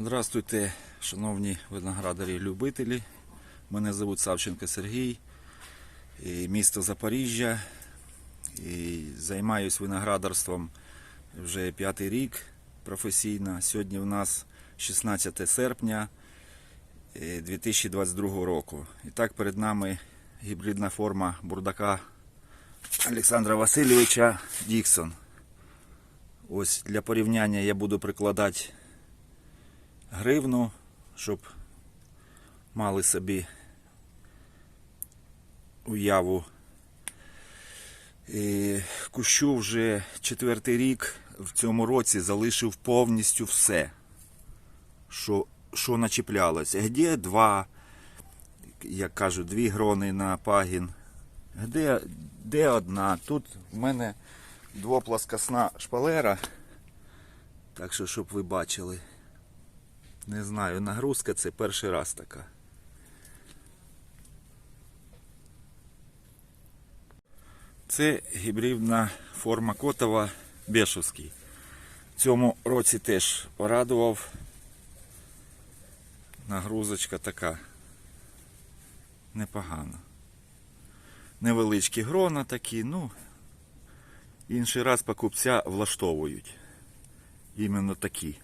Здравствуйте, шановні виноградарі-любителі. Мене звуть Савченко Сергій, місто Запоріжжя. І займаюсь виноградарством вже п'ятий рік професійно. Сьогодні в нас 16 серпня е, 2022 року. І так перед нами гібридна форма бурдака Олександра Васильовича Діксон. Ось для порівняння я буду прикладати гривну, щоб мали собі уяву. Кущу вже четвертий рік в цьому році залишив повністю все, що, що начіплялося. Где два, як кажуть, дві грони на пагін. Де, де одна? Тут в мене двоплоскосна шпалера. Так що, щоб ви бачили. Не знаю, нагрузка це перший раз така. Це гібридна форма котова Бешовський. В цьому році теж порадував. Нагрузочка така непогана. Невеличкі грона такі, ну, інший раз покупця влаштовують. Іменно такі.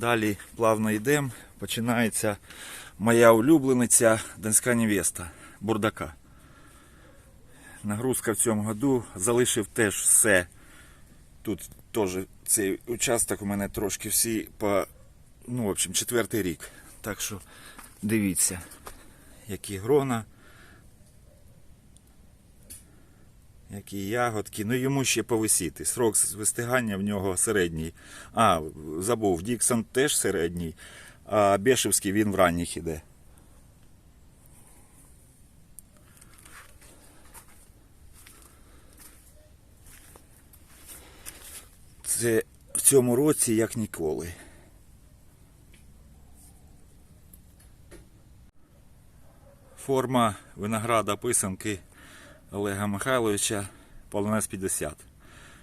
Далі плавно йдемо. Починається моя улюблениця Донська невеста Бурдака. Нагрузка в цьому году залишив теж все. Тут теж цей участок у мене трошки всі по, ну, в общем, четвертий рік. Так що дивіться, які грона, які ягодки. Ну йому ще повисіти. Срок вистигання в нього середній. А, забув, Діксон теж середній, а Бешевський він в ранніх іде. Це в цьому році як ніколи. Форма винограда писанки Олега Михайловича полонез 50.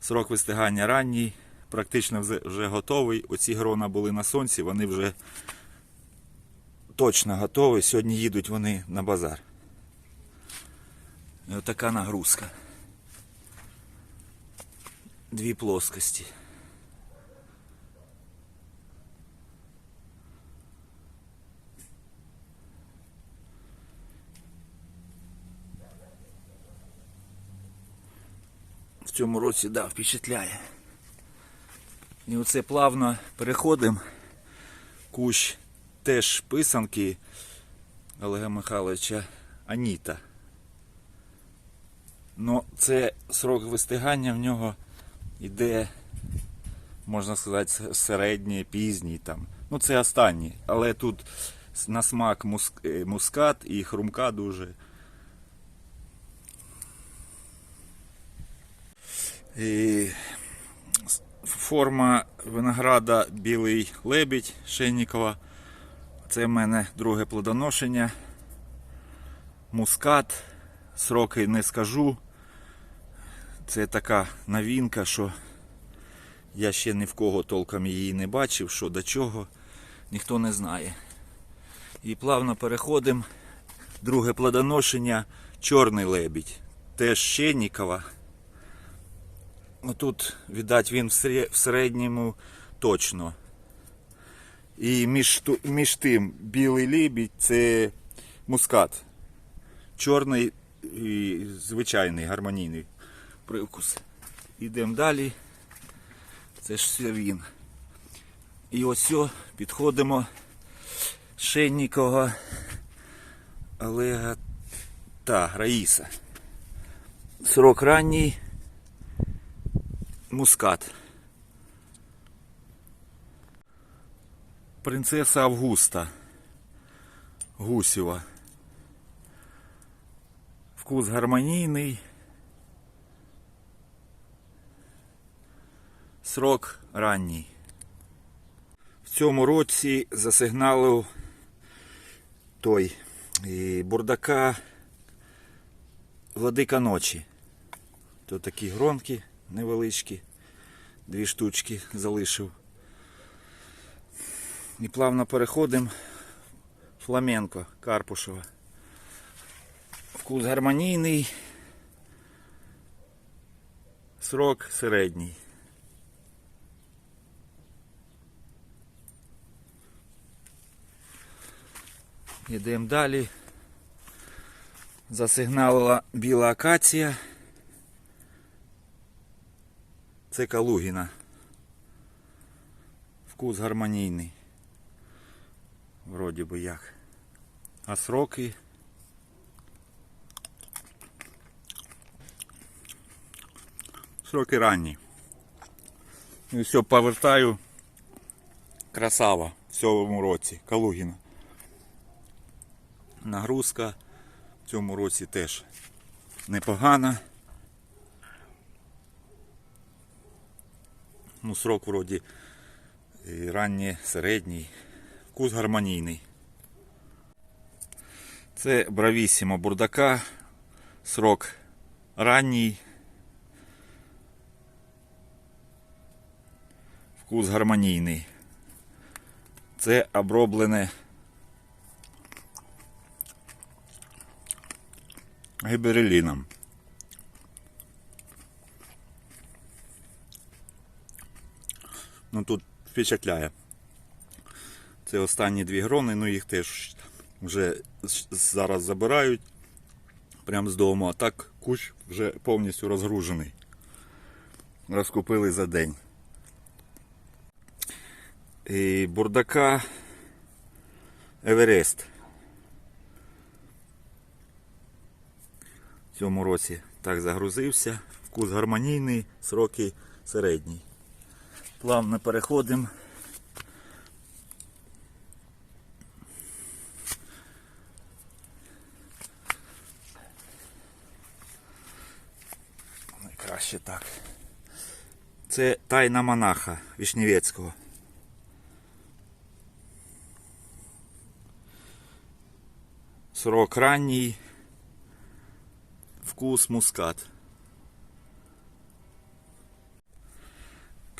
Срок вистигання ранній, практично вже- готовий. Оці грона були на сонці, вони вже точно готові. Сьогодні їдуть вони на базар. І отака нагрузка. Дві плоскості. Цьому році, да, впечатляє. І оце плавно переходимо. Кущ теж писанки Олега Михайловича Аніта. Ну, це срок вистигання в нього йде, можна сказати, середній, пізній там. Ну, це останній. Але тут на смак е, мускат і хрумка дуже. І с- форма винограда білий лебідь Шеннікова. Це в мене друге плодоношення. Мускат. Сроки не скажу. Це така новинка, що я ще ні в кого толком її не бачив, що до чого, ніхто не знає. І плавно переходимо. Друге плодоношення чорний лебідь. Теж Щеннікова. Отут, видать, він в середньому точно. І між, між тим білий лебідь це мускат. Чорний і звичайний гармонійний привкус. Ідемо далі. Це ж він. І ось о, підходимо Шеннікова Олега та Раїса. Срок ранній. Мускат. Принцеса Августа. Гусєва. Вкус гармонійний. Срок ранній. В цьому році засигналив той і бурдака Владика ночі. То такі гронки невеличкі. Дві штучки залишив. І плавно переходимо фламенко Карпушева. Вкус гармонійний. Срок середній. Йдемо далі. Засигналила біла акація. Це Калугіна. Вкус гармонійний. Вроді би як. А сроки. Сроки ранні. І все, повертаю. Красава в цьому році. Калугіна. Нагрузка в цьому році теж непогана. Ну, срок вроді ранній, середній. Вкус гармонійний. Це бравісімо бурдака. Срок ранній. Вкус гармонійний. Це оброблене гібереліном. Ну тут впечатляє. Це останні дві грони, ну їх теж вже зараз забирають прямо з дому, а так кущ вже повністю розгружений. Розкупили за день. І бурдака Еверест. В цьому році так загрузився. Вкус гармонійний, сроки середній. Плавно переходимо. Найкраще так. Це тайна монаха Вішневецького. Срок ранній. Вкус мускат.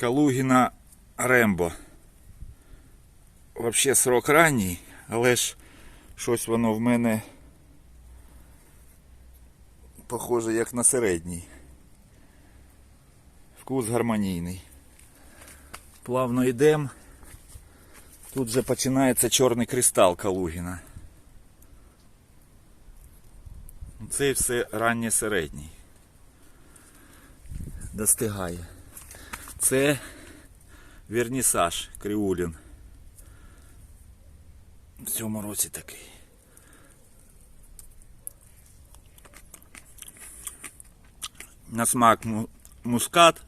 Калугіна Рембо. Взагалі срок ранній, але ж щось воно в мене похоже як на середній. Вкус гармонійний. Плавно йдемо. Тут вже починається чорний кристал Калугіна. Це все раннє середній. Достигає. Це вернісаж Криулін. В цьому році такий. На смак мускат,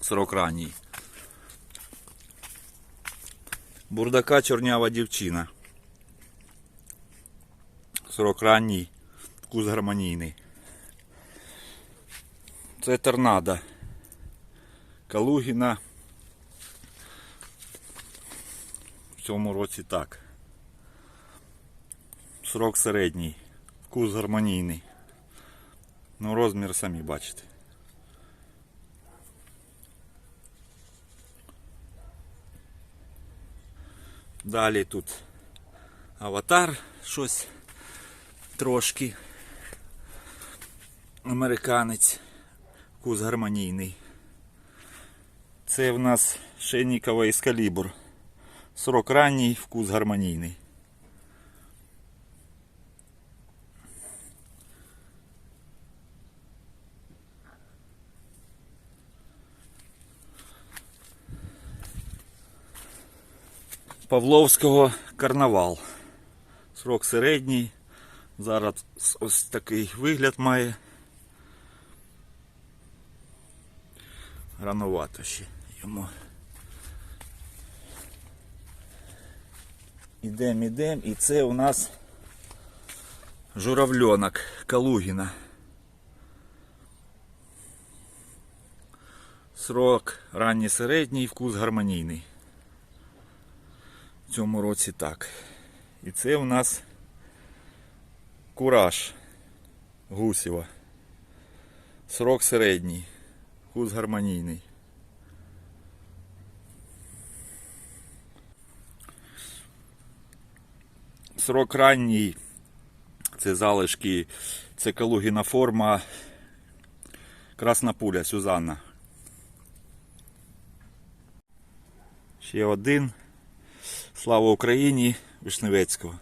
срок ранній. Бурдака чорнява дівчина. Срок ранній, вкус гармонійний. Це торнадо. Калугіна. В цьому році так. Срок середній. Вкус гармонійний. Ну, розмір самі бачите. Далі тут аватар щось трошки. Американець. Вкус гармонійний. Це в нас Шейнікова Ескалібур. Срок ранній, вкус гармонійний. Павловського карнавал. Срок середній. Зараз ось такий вигляд має. Рановато ще йому. Ідем, ідем, і це у нас журавльонок Калугіна. Срок ранній середній, вкус гармонійний. В цьому році так. І це у нас кураж Гусєва. Срок середній. Вкус гармонійний. Срок ранній. Це залишки, це калугіна форма. Красна пуля Сюзанна. Ще один. Слава Україні Вишневецького.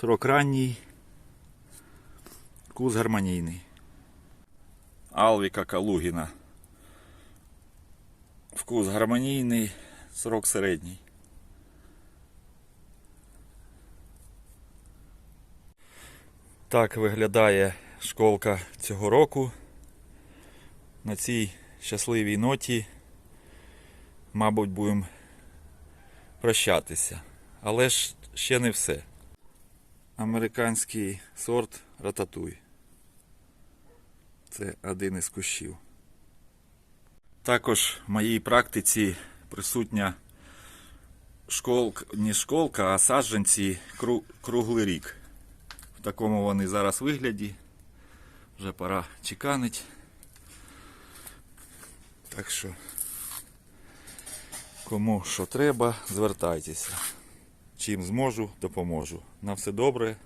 Срок ранній. Куз гармонійний. Алвіка Калугіна. Вкус гармонійний, срок середній. Так виглядає школка цього року. На цій щасливій ноті, мабуть, будемо прощатися. Але ж ще не все. Американський сорт рататуй. Це один із кущів. Також в моїй практиці присутня школка, не школка, а саджанці круглий рік. В такому вони зараз вигляді. Вже пора чеканить. Так що, кому що треба, звертайтеся. Чим зможу, допоможу. На все добре.